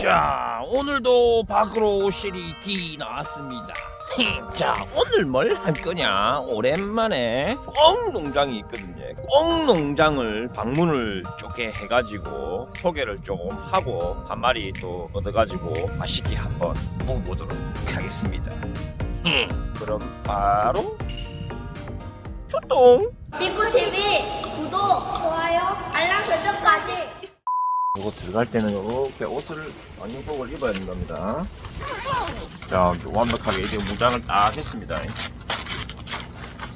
자, 오늘도 밖으로 시리기 나왔습니다. 자, 오늘 뭘 할 거냐? 오랜만에 꽁 농장이 있거든요. 꽁 농장을 방문을 쪼개 해가지고 소개를 조금 하고 한 마리 또 얻어가지고 맛있게 한번 먹어보도록 하겠습니다. 그럼 바로 출동! 삐꾸TV 구독, 좋아요, 알람 설정까지 이거 들어갈 때는 이렇게 옷을 완용복을 입어야 된답니다. 자, 완벽하게 이제 무장을 딱 했습니다.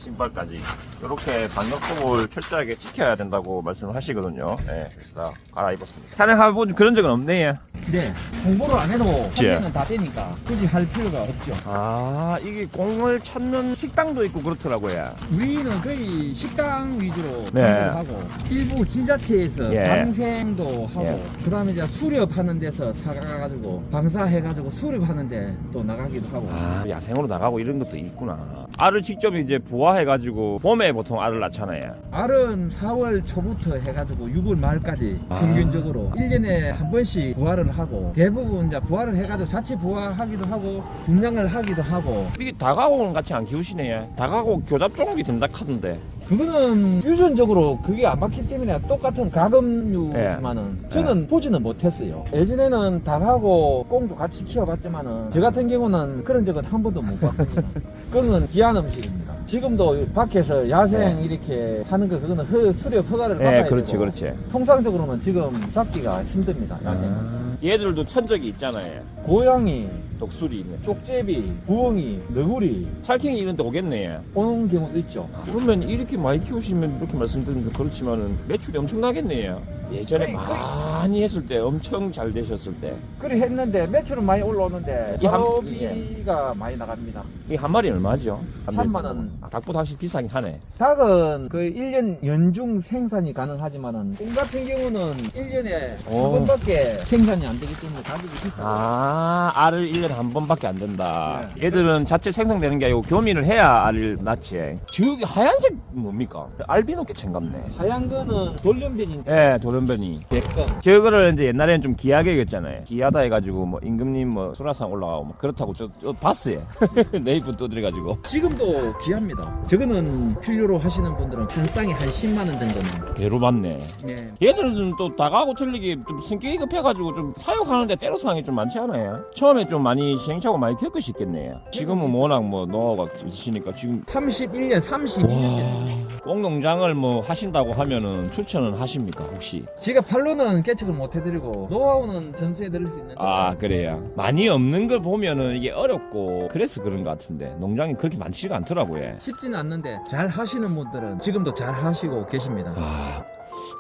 신발까지. 이렇게 방역복을 철저하게 지켜야 된다고 말씀을 하시거든요. 네, 그래서 다 갈아입었습니다. 촬영해본 그런 적은 없네요. 네, 홍보를 안 해도 그치. 판매는 다 되니까 굳이 할 필요가 없죠. 아, 이게 공을 찾는 식당도 있고 그렇더라고요. 위는 거의 식당 위주로 네. 판매를 하고 일부 지자체에서 예. 방생도 하고 예. 그다음에 이제 수렵하는 데서 사가가지고 방사해가지고 수렵하는데 또 나가기도 하고 아, 야생으로 나가고 이런 것도 있구나. 알을 직접 이제 부화해가지고 봄에 보통 알을 낳잖아요. 알은 4월 초부터 해가지고 6월 말까지 아. 평균적으로 1년에 한 번씩 부화를 하고 대부분 이제 부화를 해가지고 자체 부화하기도 하고 분양을 하기도 하고 이게 다가오는 같이 안 키우시네. 다가오 교잡 종목이 된다 카던데. 그거는 유전적으로 그게 안 맞기 때문에 똑같은 가금류지만은 예. 저는 보지는 못했어요. 예전에는 닭하고 꽁도 같이 키워봤지만은 저 같은 경우는 그런 적은 한 번도 못 봤거든요. 그거는 귀한 음식입니다. 지금도 밖에서 야생 네. 이렇게 하는 거 그거는 허, 수렵 허가를 예, 받아야 그렇지, 되고 그렇지. 통상적으로는 지금 잡기가 힘듭니다. 야생 은. 얘들도 천적이 있잖아요. 고양이, 독수리. 쪽제비, 부엉이, 너구리 살쾡이 이런 데 오겠네. 오는 경우도 있죠. 그러면 이렇게 많이 키우시면 이렇게 말씀드리면 그렇지만은 매출이 엄청나겠네요. 예전에 그러니까. 많이 했을 때 엄청 잘 되셨을 때. 그리 했는데 매출은 많이 올라오는데 이 한- 사업비가 많이 나갑니다. 이 한 마리 얼마죠? 한 3만 마리 원. 아, 닭보다 확실히 비싸긴 하네. 닭은 그 1년 연중 생산이 가능하지만은 꽁 같은 경우는 1년에 오. 한 번밖에 생산이 안 되기 때문에 가격이 비싸요. 아, 알을 1년에 한 번밖에 안 된다. 네. 얘들은 자체 생성되는 게 아니고 교미를 해야 알을 낳지. 저기 하얀색 뭡니까? 알비노 개체인갑네. 하얀 거는 돌연변인데 예, 도련변이. 백금 저거를 이제 옛날에는 좀 귀하게 했잖아요. 귀하다 해가지고 뭐 임금님 뭐 수라상 올라가고 뭐 그렇다고 저, 저 봤어요. 네이프 두드려가지고 지금도 귀합니다. 저거는 필요로 하시는 분들은 한 쌍에 한 10만 원 정도는. 배로 맞네. 네. 얘들은 또 다가하고 틀리게 좀 성격이 급해가지고 좀 사육하는데 때로상이 좀 많지 않아요? 처음에 좀 많이 시행착오 많이 겪으셨겠네요. 지금은 뭐 워낙 뭐 노하우가 있으시니까 지금 31년, 32년. 꽁 농장을 뭐 하신다고 하면은 추천은 하십니까 혹시? 제가 팔로는 깨측을 못 해드리고 노하우는 전수해 드릴 수 있는데 아 그래요. 많이 없는 걸 보면은 이게 어렵고 그래서 그런 것 같은데 농장이 그렇게 많지가 않더라고요. 쉽지는 않는데 잘 하시는 분들은 지금도 잘 하시고 계십니다. 아,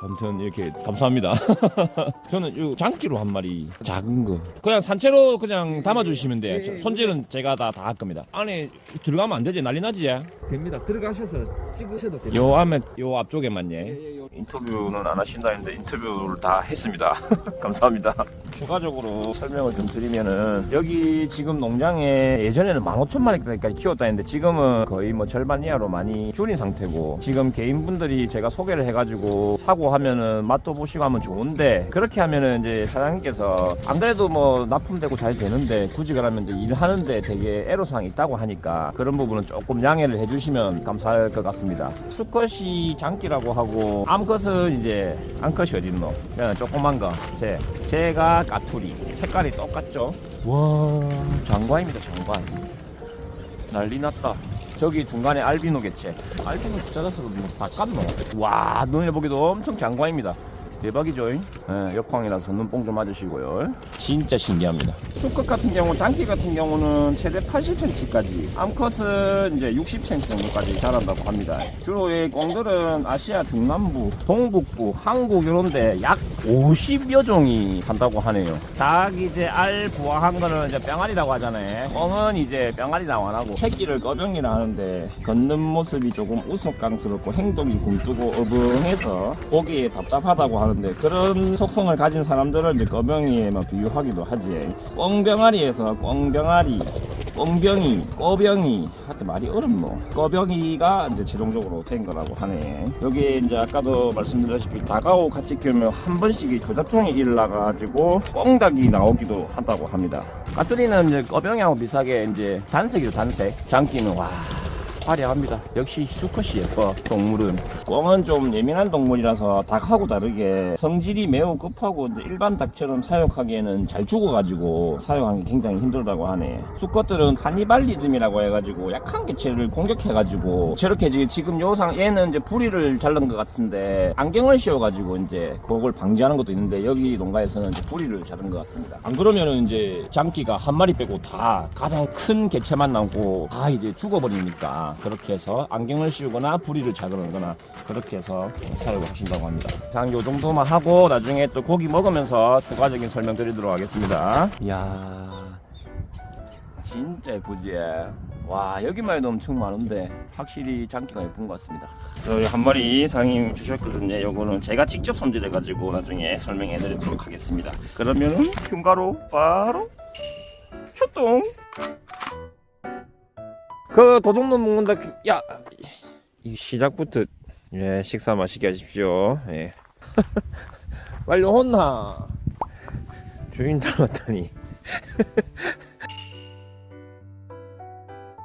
아무튼 이렇게 감사합니다. 저는 이 장기로 한 마리 작은 거 그냥 산채로 그냥 담아주시면 돼요. 예, 예, 손질은 제가 다 다 할 겁니다. 안에 들어가면 안 되지 난리 나지? 됩니다. 들어가셔서 찍으셔도 됩니다. 요 앞에 요 앞쪽에만 예. 예, 예, 요- 인터뷰는 안 하신다 했는데 인터뷰를 다 했습니다. 감사합니다. 추가적으로 설명을 좀 드리면은 여기 지금 농장에 예전에는 15,000마리까지 키웠다 했는데 지금은 거의 뭐 절반 이하로 많이 줄인 상태고 지금 개인분들이 제가 소개를 해가지고 사고 하면은 맛도 보시고 하면 좋은데 그렇게 하면은 이제 사장님께서 안 그래도 뭐 납품되고 잘 되는데 굳이 그러면 이제 일하는데 되게 애로사항이 있다고 하니까 그런 부분은 조금 양해를 해주시면 감사할 것 같습니다. 수컷이 장기라고 하고 암컷은 이제 암컷이 어딨노? 그냥 조그만 거. 제 제가 까투리. 색깔이 똑같죠? 와 장관입니다 장관. 난리 났다. 저기 중간에 알비노 개체. 알비노 찾아서 뭐다 깠노? 와 눈에 보기도 엄청 장관입니다. 대박이죠? 예, 역광이라서 눈뽕 좀 맞으시고요. 진짜 신기합니다. 수컷 같은 경우, 장기 같은 경우는 최대 80cm까지, 암컷은 이제 60cm 정도까지 자란다고 합니다. 주로 이 꽁들은 아시아 중남부, 동북부, 한국 이런데 약 50여 종이 산다고 하네요. 닭 이제 알 부화한 거는 이제 뿅알이라고 하잖아요. 꽁은 이제 뿅알이라고 안 하고 새끼를 꺼병이라 하는데 걷는 모습이 조금 우스꽝스럽고 행동이 굼뜨고 어벙해서 보기에 답답하다고 하는 데 그런 속성을 가진 사람들을 이제 꺼병이에만 비유하기도 하지. 꽁병아리에서 꽁병아리 꽁병이, 꺼병이, 하여튼 말이 어렵노. 꺼병이가 이제 최종적으로 된 거라고 하네. 여기 이제 아까도 말씀드렸다시피 다가오 같이 키우면 한 번씩 이 조잡종이 일나가지고 꽁닭이 나오기도 한다고 합니다. 까투리는 이제 꺼병이하고 비슷하게 이제 단색이죠, 단색. 장기는 와. 화려합니다. 역시 수컷이 예뻐 동물은 꿩은 좀 예민한 동물이라서 닭하고 다르게 성질이 매우 급하고 일반 닭처럼 사육하기에는 잘 죽어가지고 사육하기 굉장히 힘들다고 하네. 수컷들은 카니발리즘이라고 해가지고 약한 개체를 공격해가지고 저렇게 지금- 지금 요상 얘는 이제 부리를 자른 것 같은데 안경을 씌워가지고 이제 그걸 방지하는 것도 있는데 여기 농가에서는 이제 부리를 자른 것 같습니다. 안 그러면은 이제 장기가 한 마리 빼고 다 가장 큰 개체만 남고 다 이제 죽어버리니까 그렇게 해서 안경을 씌우거나 부리를 자르거나 그렇게 해서 사육을 하신다고 합니다. 장요 정도만 하고 나중에 또 고기 먹으면서 추가적인 설명 드리도록 하겠습니다. 이야 진짜 예쁘지? 와 여기만 해도 엄청 많은데 확실히 장기가 예쁜 것 같습니다. 저희 한 마리 상임 주셨거든요. 요거는 제가 직접 손질해 가지고 나중에 설명해 드리도록 하겠습니다. 그러면은 흉가로 바로 출동. 그 도둑놈 먹는다. 야, 이 시작부터 예 식사 맛있게 하십시오. 예. 빨리 혼나. 주인 닮았다니.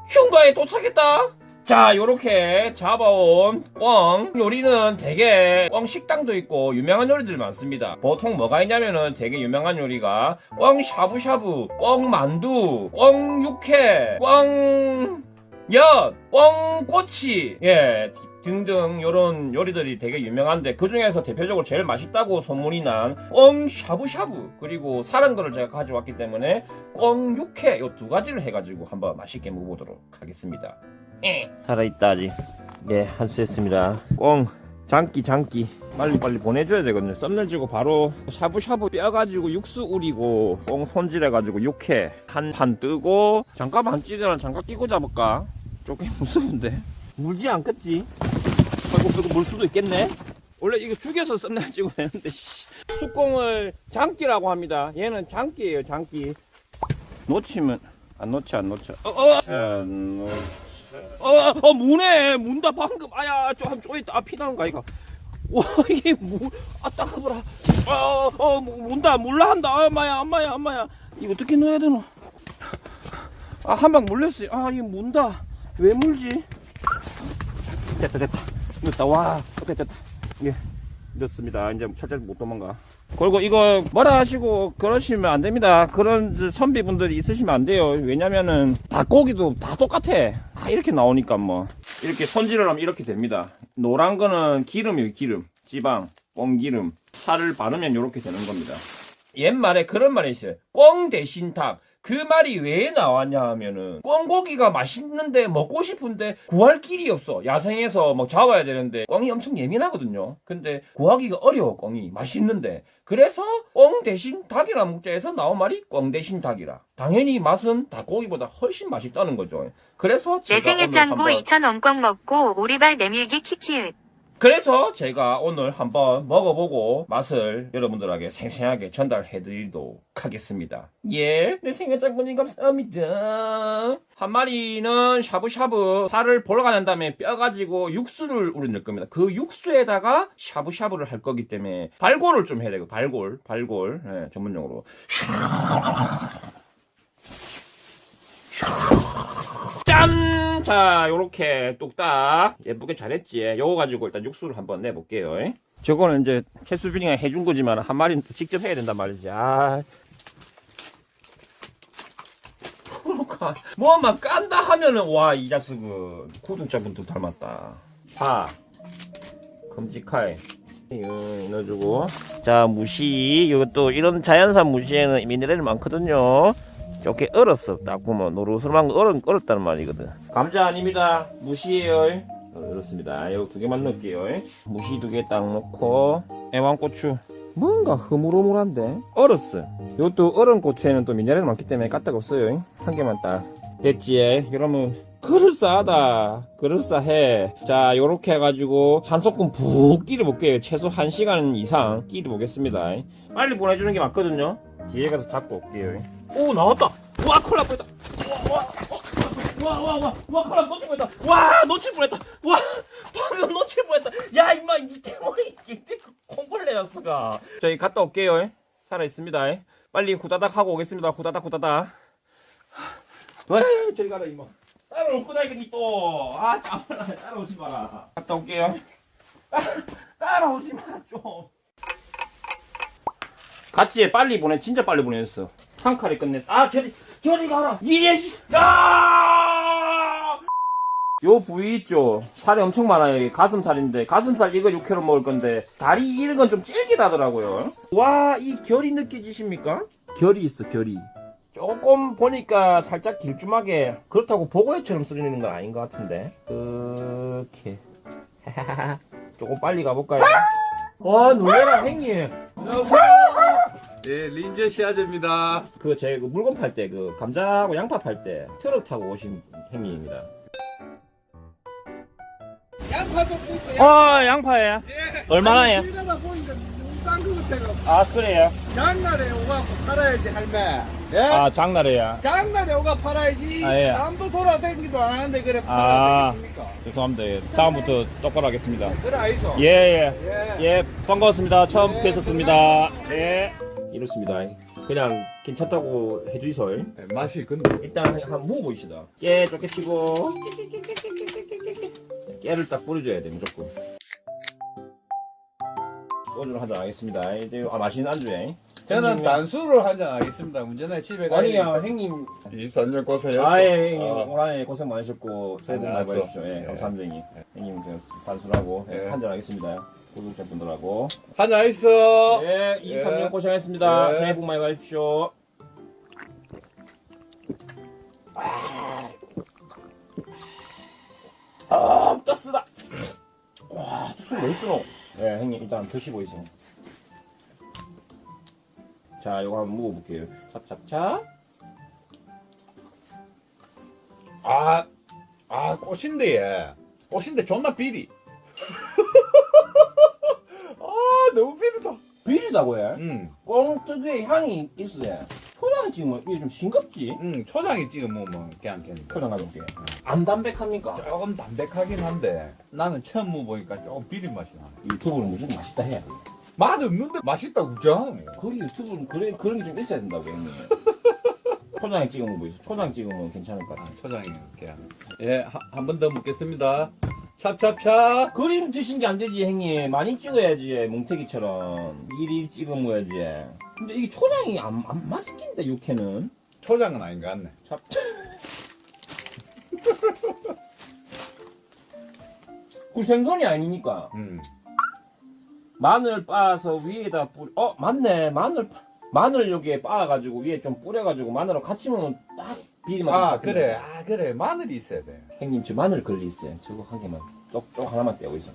흉가에 도착했다. 자, 요렇게 잡아온 꿩 요리는 되게 꿩 식당도 있고 유명한 요리들 많습니다. 보통 뭐가 있냐면은 되게 유명한 요리가 꿩 샤브샤브, 꿩 만두, 꿩 육회, 꿩 엿, 꿩 꼬치, 예, 등등 요런 요리들이 되게 유명한데 그 중에서 대표적으로 제일 맛있다고 소문이 난 꿩 샤브샤브 그리고 사는 거를 제가 가져왔기 때문에 꿩 육회 요 두 가지를 해가지고 한번 맛있게 먹어보도록 하겠습니다. 예. 살아있다 아직. 예, 한수했습니다. 꿩 장기 장기 빨리 빨리 보내줘야 되거든요. 썸늘 지고 바로 샤브샤브 뼈 가지고 육수 우리고 꽁 손질해 가지고 육회 한 판 뜨고 잠깐만 찌개랑 장갑 끼고 잡을까? 조금 무서운데 물지 않겠지? 아이고 이거 물 수도 있겠네. 원래 이거 죽여서 되는데 씨. 쑥꽁을 장기라고 합니다. 얘는 장기예요 장기. 놓치면 안 놓치 안 놓쳐. 어, 어. 안 놓쳐. 어, 어, 무네, 문다 방금. 아야, 저한 쪼이 아 피나는 거 아이가. 와, 이게 무, 아 따가워라. 어, 어, 문다, 물라 한다. 아, 엄마야, 엄마야, 엄마야. 이거 어떻게 넣어야 되노? 아, 한 방 물렸어요. 아, 이거 문다. 왜 물지? 됐다, 됐다. 됐다, 와, 됐다, 됐다. 예, 넣습니다. 이제 철저히 못 도망가. 그리고 이거 뭐라 하시고 그러시면 안 됩니다. 그런 선비분들이 있으시면 안 돼요. 왜냐면은 닭고기도 다 똑같아. 다 이렇게 나오니까 뭐 이렇게 손질을 하면 이렇게 됩니다. 노란 거는 기름이에요. 기름, 지방, 꽁기름. 살을 바르면 이렇게 되는 겁니다. 옛말에 그런 말이 있어요. 꽁 대신 닭. 그 말이 왜 나왔냐 하면은 꽁고기가 맛있는데 먹고 싶은데 구할 길이 없어. 야생에서 뭐 잡아야 되는데 꽁이 엄청 예민하거든요. 근데 구하기가 어려워 꽁이 맛있는데 그래서 꽁 대신 닭이라 문자에서 나온 말이 꽁 대신 닭이라. 당연히 맛은 닭고기보다 훨씬 맛있다는 거죠. 그래서 내 제가 생애 오늘 짱구 한번 2천 원꽝 먹고 오리발 내밀기 키키읓. 그래서 제가 오늘 한번 먹어보고 맛을 여러분들에게 생생하게 전달해드리도록 하겠습니다. 예, 내 생일 장군님 감사합니다. 한 마리는 샤브샤브 살을 볼가 난 다음에 뼈 가지고 육수를 우려낼 겁니다. 그 육수에다가 샤브샤브를 할 거기 때문에 발골을 좀 해야 되고 발골, 발골 예, 전문용어로. 짠! 자, 요렇게 뚝딱 예쁘게 잘했지. 요거 가지고 일단 육수를 한번 내볼게요. 저거는 이제 캐수빈이가 해준 거지만 한 마리는 또 직접 해야 된단 말이지. 아. 뭐만 깐다 하면은 와 이 자식은 고등자분들 닮았다. 파, 금지칼, 이거 넣어주고 자 무시 이것도 이런 자연산 무시에는 미네랄이 많거든요. 이렇게 얼었어. 딱 보면 노릇스름한 거 얼은 얼었다는 말이거든. 감자 아닙니다. 무시예요. 어, 이렇습니다. 이거 두 개만 넣을게요. 무시 두 개 딱 넣고 애완고추. 뭔가 흐물흐물한데 얼었어. 이것도 얼은 고추에는 또 미네랄이 많기 때문에 까딱 없어요. 한 개만 딱 됐지. 그러면 그럴싸하다. 그럴싸해. 자, 요렇게 해가지고 산소금 푹 끼려볼게요. 최소 1시간 이상 끼려보겠습니다. 빨리 보내주는 게 맞거든요. 뒤에 가서 잡고 올게요. 오, 나왔다! 와, 콜라 보였다! 와와와와 카라 놓칠 뻔했다. 와 놓칠 뻔했다. 와 방금 놓칠 뻔했다. 야 임마 이 대머리 콩벌레였어가. 저희 갔다 올게요. 살아 있습니다. 빨리 후다닥 하고 오겠습니다. 후다닥 후다닥. 와 저리 가라 임마. 따라올 거다 이게 또. 아 참아 따라오지 마라. 갔다 올게요. 따, 따라오지 마 좀. 같이 해 빨리 보내 진짜 빨리 보냈어. 한 칼에 끝냈. 아 저리 저리 가라. 이래 야. 요 부위 있죠. 살이 엄청 많아요. 이게 가슴살인데 가슴살 이거 6kg 먹을 건데 다리 이런 건 좀 질기다더라고요. 와 이 결이 느껴지십니까? 결이 있어 결이. 조금 보니까 살짝 길쭉하게 그렇다고 보고해처럼 쓰리는 건 아닌 것 같은데 이렇게 조금 빨리 가볼까요? 와 놀래라 형님 네, 린저 시아제입니다. 그제그 물건 팔 때 그 감자하고 양파 팔 때 트럭 타고 오신 형님입니다 양파도 보세요. 어 양파에 얼마나요? 길가다 보니까 싼것 같아요. 아 그래요? 장날에 오가 팔아야지 할매. 예? 아 장날에야 장날에 오가 팔아야지. 아, 예. 남도 돌아다니기도 안 하는데 그래 아. 팔아야 되겠습니까? 죄송합니다 예. 다음부터 똑바로 하겠습니다 그래 아이소. 예예 예. 예, 반가웠습니다. 처음 네, 뵙었습니다. 예. 이렇습니다. 그냥 괜찮다고 해주이소. 네, 맛이 근데 일단 한번 먹어보시다. 깨 좋게 치고 깨를 딱 뿌려줘야 돼 무조건. 소주를 한잔 하겠습니다. 이제 아 맛있는 안주에. 저는 단수를 한잔 하겠습니다. 문제는 집에 가. 아니야 형님. 23년 고생했어. 아예 형님 아. 올 한해 고생 많으셨고 새해 복 많이 알았어. 받으십시오. 예, 예. 감사합니다 형님. 형님 그 반술하고 예. 한잔 하겠습니다. 구독자분들하고. 한잔 있어. 예, 23년 예. 고생했습니다. 예. 새해 복 많이 받으십시오. 아, 떴쓰다. 와, 술왜 쓰노? 예, 형님 일단 드시고 있어. 자, 이거 한번 먹어볼게요. 찹찹찹. 아, 아 꽃인데 얘. 꽃인데 존나 비리. 아 너무 비리다. 비리다고 해. 응, 꽁 특유의 향이 있어요. 초장 찍으면 이게 좀 싱겁지? 응 초장에 찍어 먹으면 그냥 괜찮. 초장 가져올게. 안 담백합니까? 조금 담백하긴 한데 나는 처음 먹어보니까 조금 비린 맛이 나. 유튜브는 무조건 맛있다 해. 맛 없는데 맛있다 우정. 거기 유튜브는 그래, 그런 게 좀 있어야 된다고 형님. 초장에 찍어 먹고 있어. 초장 찍어 먹으면 괜찮을 것 아, 같아. 초장이 그냥. 예, 한 번 더 먹겠습니다. 찹찹찹. 그림 드신 게 안 되지 형님. 많이 찍어야지 뭉태기처럼. 미리 찍어 먹어야지. 근데 이게 초장이 안, 안 맛있긴데 육회는. 초장은 아닌 것 같네. 찹. 그 생선이 아니니까. 음. 마늘 빻아서 위에다 뿌리. 어 맞네. 마늘 파- 마늘 여기에 빻아가지고 위에 좀 뿌려가지고 마늘하고 같이 먹으면 딱 비리 맛. 아 그래, 아 그래 마늘이 있어야 돼. 형님 저 마늘 걸리 있어요. 저거 한 개만 쪽, 쪽 하나만 떼고 있어.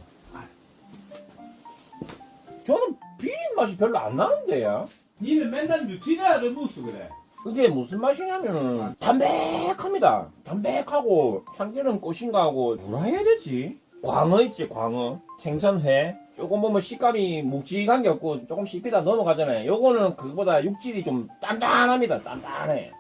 저는 비린 맛이 별로 안 나는데요. 니는 맨날 뉴트리아를 무스 그래. 그게 무슨 맛이냐면은 담백합니다. 담백하고 참기름 꼬신거하고 뭐라 해야 되지? 광어 있지 광어 생선회 조금 보면 식감이 묵직한 게 없고 조금 씹히다 넘어가잖아요. 요거는 그거보다 육질이 좀 단단합니다. 단단해.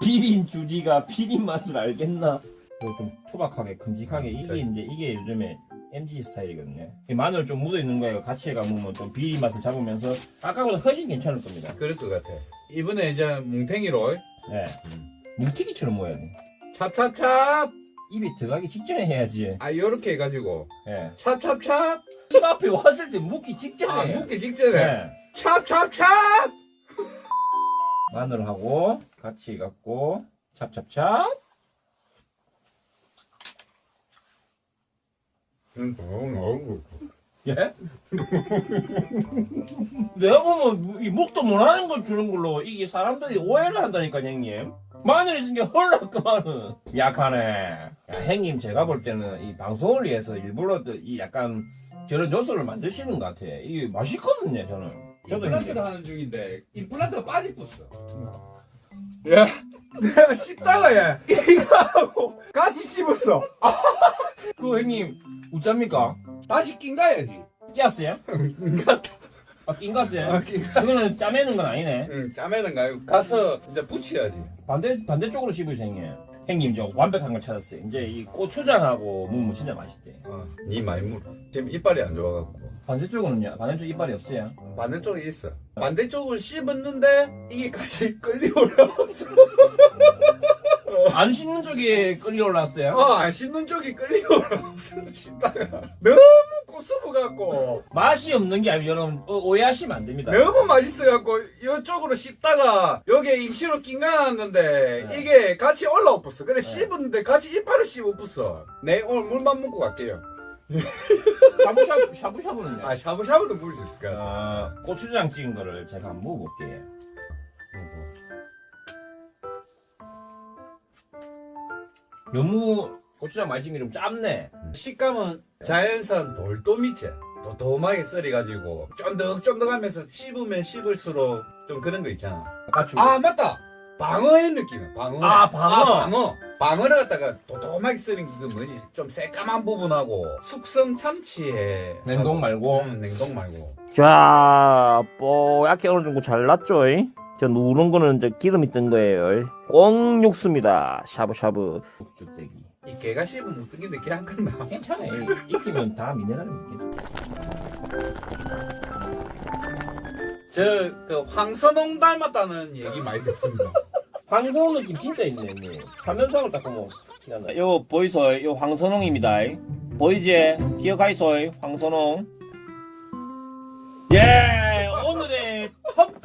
비린 주지가 비린 맛을 알겠나? 이거 좀 투박하게 큼직하게 이게 이제 이게 요즘에 MG 스타일이거든요. 이 마늘 좀 묻어 있는 거예요. 같이 해가 먹으면 좀 비린 맛을 잡으면서 아까보다 훨씬 괜찮을 겁니다. 그럴 것 같아. 이번에 이제 뭉탱이로 네. 뭉티기처럼 모여야 돼. 찹찹찹. 입에 들어가기 직전에 해야지. 아 요렇게 해가지고 예. 찹찹찹. 입 앞에 왔을 때 묵기 직전에. 아 해야 묵기 직전에. 예. 찹찹찹. 마늘하고 같이 갖고 찹찹찹. 예? 내가 보면 이 목도 못하는 걸 주는 걸로 이게 사람들이 오해를 한다니까 형님. 마늘 있은 게 헐락그만은 약하네. 야, 형님 제가 볼 때는 이 방송을 위해서 일부러 또이 약간 저런 요소를 만드시는 것 같아. 이게 맛있거든요 저는. 저도 형님. 임플란트를 하는 중인데 임플란트가 빠지겠어. 야, 내가 씹다가 야 이거 하고 같이 씹었어. 그 형님 웃잡니까? 다시 낀 가야지. 찌었어요? 아, 낀가스? 아. 그거는 짜매는 건 아니네. 응, 짜매는 거 아니고 가서 이제 붙여야지. 반대, 반대쪽으로 씹으세요, 형님. 형님, 저 완벽한 걸 찾았어요. 이제 이 고추장하고 무무 진짜 맛있대. 어, 니 많이 물어. 지금 이빨이 안 좋아갖고. 반대쪽으로는요? 반대쪽 이빨이 없어요? 반대쪽에 있어. 반대쪽을 씹었는데 이게 같이 끌리 올라왔어. 안 씹는 쪽에 끌려 올랐어요? 어, 안 씹는 쪽이 끌리 올라왔어. 씹다가 너무 고수부갖고 맛이 없는 게 아니고 여러분 어, 오해하시면 안 됩니다. 너무 맛있어갖고 이쪽으로 씹다가 여기에 임시로 낑가놨는데 네. 이게 같이 올라왔어. 그래 네. 씹었는데 같이 이빨을 씹었어. 내 오늘 물만 먹고 갈게요. 샤브샤브, 샤브샤브는요? 아 샤브샤브도 먹을 수 있을 것 같아. 어, 고추장 찍은 거를 제가 한번 먹어볼게요. 너무 고추장 많이 찍은 게좀 짭네. 식감은 자연산 돌도미채 도톰하게 썰어가지고 쫀득쫀득하면서 씹으면 씹을수록 좀 그런 거 있잖아 가축. 아 맞다 방어의 느낌이야 방어 아, 방어. 아, 방어 방어를 갖다가 도톰하게 썰은 그 뭐지 좀 새까만 부분하고 숙성 참치에 냉동 말고. 음, 냉동 말고 자, 뽀얗게 어느 정도 잘 났죠? 이? 저 누른 거는 이제 기름이 뜬 거예요. 꽁 육수입니다. 샤브샤브. 육주대기. 이 개가 씹으면 어떤 게데 개안 끝나 괜찮아요. 익히면 다 미네랄은 괜찮아. 저그 황선홍 닮았다는 얘기 많이 듣습니다 황선홍 느낌 진짜 있네, 형님. 화면상을 딱 보면 티난다. 요 보이소? 요 황선홍입니다. 보이지? 기억하이소? 황선홍. 예,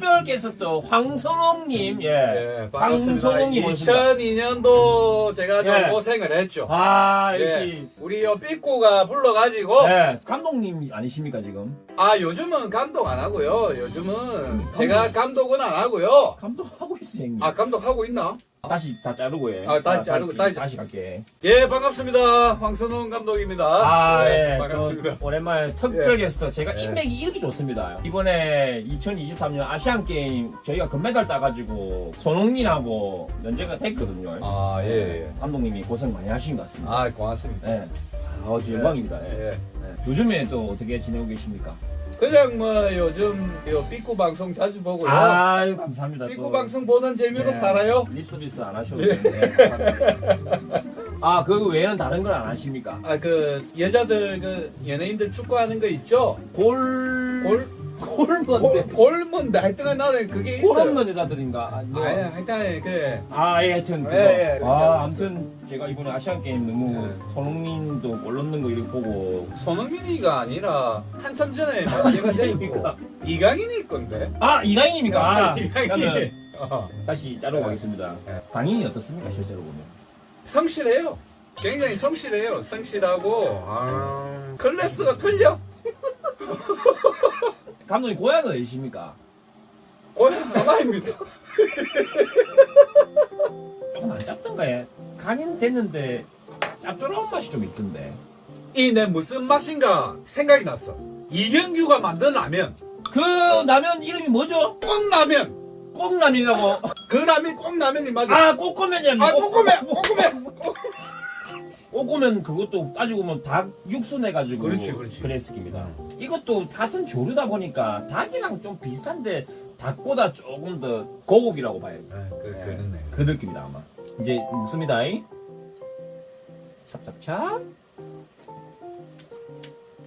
특별 게스트 황선홍님. 예. 예, 반갑습니다. 모십니다. 2002년도 제가 좀 예. 고생을 했죠. 아, 예. 역시. 우리 요 삐꼬가 불러가지고 예, 감독님 아니십니까 지금? 아 요즘은 감독 안 하고요. 요즘은 감독. 제가 감독은 안 하고요. 감독하고 있어 형님. 아 감독 하고 있나? 다시 다 자르고 해. 아, 다시 자르고, 다시, 다시- 갈게. 예 반갑습니다. 황선홍 감독입니다. 아, 네, 예. 반갑습니다. 저 오랜만에 특별 예. 게스트. 제가 예. 인맥이 이렇게 좋습니다. 이번에 2023년 아시안 게임 저희가 금메달 따가지고 손흥민하고 면제가 됐거든요. 아 예. 예. 감독님이 고생 많이 하신 것 같습니다. 아 고맙습니다. 예. 아, 아주 영광입니다. 예. 예. 예. 요즘에 또 어떻게 지내고 계십니까? 그냥 뭐 요즘 요 삐꼬 방송 자주 보고요. 아유, 감사합니다. 삐꼬 또. 방송 보는 재미로 예. 살아요. 립 서비스 안 하셔도 예. 되는데. 아, 그 외에는 다른 걸 안 하십니까? 아 그 여자들 그 연예인들 축구하는 거 있죠? 골, 골 골먼데. 골, 골문데 하여튼 나는 그게 있어요. 골 없는 여자들인가? 아, 뭐. 아니 하여튼 그 아, 예, 하여튼 그거. 예, 예, 하고 아, 아무튼 제가 이번에 아시안 게임 너무 예. 손흥민도 골 넣는 거 이렇게 보고 손흥민이가 아니라 한참 전에 문제가 되고 누굽니까? 이강인일 건데. 아, 이강인입니까? 아, 이강인. 그러면 어. 다시 자르고 예. 가겠습니다. 예. 강인이 어떻습니까, 실제로 보면? 성실해요. 굉장히 성실해요. 성실하고 아, 클래스가 틀려. 감독님 고향은 어디십니까? 고향 하나입니다. 조금 안 짭던가요? 강인 됐는데 짭조름한 맛이 좀 있던데. 이 내 무슨 맛인가 생각이 났어. 이경규가 만든 라면. 그 라면 이름이 뭐죠? 꼭 라면. 꽁라면이라고. 그 라면 꼭 라면이 맞아. 아, 꼬꼬면이랍니다. 아, 꼬꼬면, 꼬꼬면. 꼬 꼬면 그것도 따지고 보면 닭 육수 내가지고 그렇지, 그렇지. 그랬습니다. 이것도 같은 조류다 보니까 닭이랑 좀 비슷한데 닭보다 조금 더 고급이라고 봐야지. 그, 네. 그렇네. 그 느낌이다 아마. 이제 먹습니다. 찹찹찹.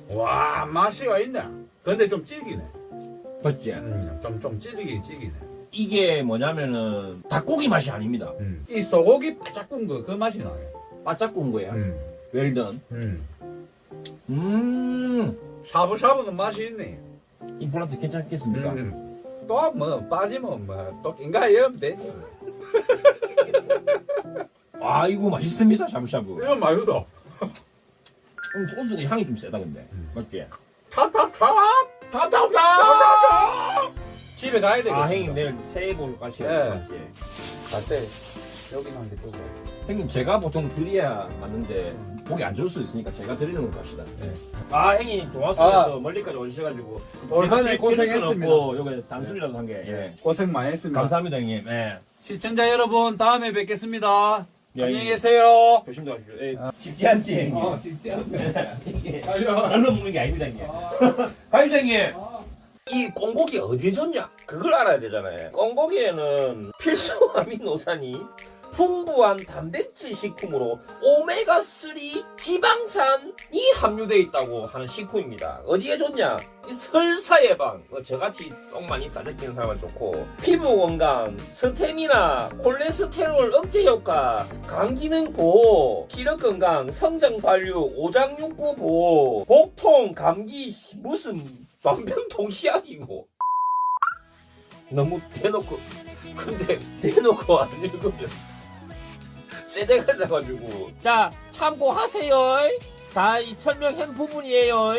와 맛이가 있네. 근데 좀 질기네. 맞지? 음, 좀, 좀 질기긴 질기네. 이게 뭐냐면은 닭고기 맛이 아닙니다. 음. 이 소고기 바짝 구운 거그 맛이 나네. 바짝 구운 거야. 음. 웰던. 음. 음. 샤브샤브는 맛이 있네. 임플란트 괜찮겠습니까? 음. 또뭐 빠지면 뭐또 낀가 이러면 되지. 아 이거 맛있습니다. 샤브샤브. 이거 맛있어. 음, 소스가 향이 좀 세다 근데. 맞지? 찹찹찹. 탑탑탑! 집에 가야 되겠어. 아 형님 내일 새해 네. 맞지? 갈때 여기만 한개 뜨고. 형님 제가 보통 드려야 맞는데 보기 안 좋을 수 있으니까 제가 드리는 걸로 합시다. 네. 아 형님 동화수에서 아. 멀리까지 오셔가지고 올 한해 제가 고생했습니다. 없고 여기 단순이라도 한 게. 예. 고생 많이 했습니다. 감사합니다 형님. 예. 시청자 여러분 다음에 뵙겠습니다. 예, 안녕히 예. 계세요. 조심 도 하십시오. 예. 쉽지 않지 형님. 어, 진짜. 이게 가요. 날로 먹는 게 아닙니다 형님. 가시죠 형님. 이 꽁고기 어디에 줬냐? 그걸 알아야 되잖아요. 꽁고기에는 필수 아미노산이 풍부한 단백질 식품으로 오메가3 지방산이 함유되어 있다고 하는 식품입니다. 어디에 좋냐? 이 설사 예방, 어, 저같이 똥 많이 싸적이는 사람은 좋고 피부 건강, 스테미나, 콜레스테롤 억제 효과, 간 기능 보호, 시력 건강, 성장 발육, 오장육부 보호, 복통, 감기, 씨, 무슨 만병통치약이고 너무 대놓고 근데 대놓고 안 읽으면 세대가 나가지고. 자 참고하세요. 다이 설명한 부분이에요.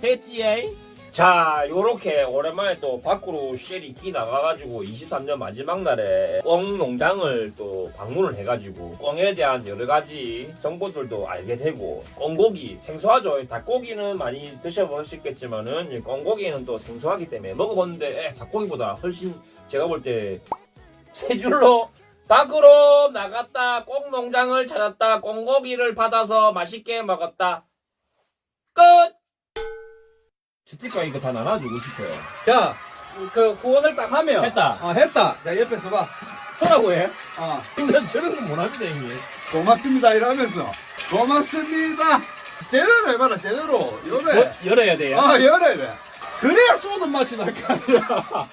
됐지에 자 요렇게 오랜만에 또 밖으로 쉘이 기 나가가지고 23년 마지막 날에 꽁 농장을 또 방문을 해가지고 꽁에 대한 여러 가지 정보들도 알게 되고 꽁고기 생소하죠. 닭고기는 많이 드셔보셨겠지만은 이 꽁고기는 또 생소하기 때문에 먹어봤는데 에, 닭고기보다 훨씬 제가 볼 때 세 줄로 닭으로 나갔다 꽁 농장을 찾았다 꽁고기를 받아서 맛있게 먹었다 끝 스티커 이거 다 나눠주고 싶어요 자, 그 후원을 딱 하면 했다 아 했다. 자 옆에서 봐. 서라고 해? 아난 저런 건 못합니다 형님 고맙습니다 이러면서 고맙습니다. 제대로 해봐라 제대로. 열어야 돼요 아 열어야 돼. 그래야 쏘는 맛이 날 거 아니야.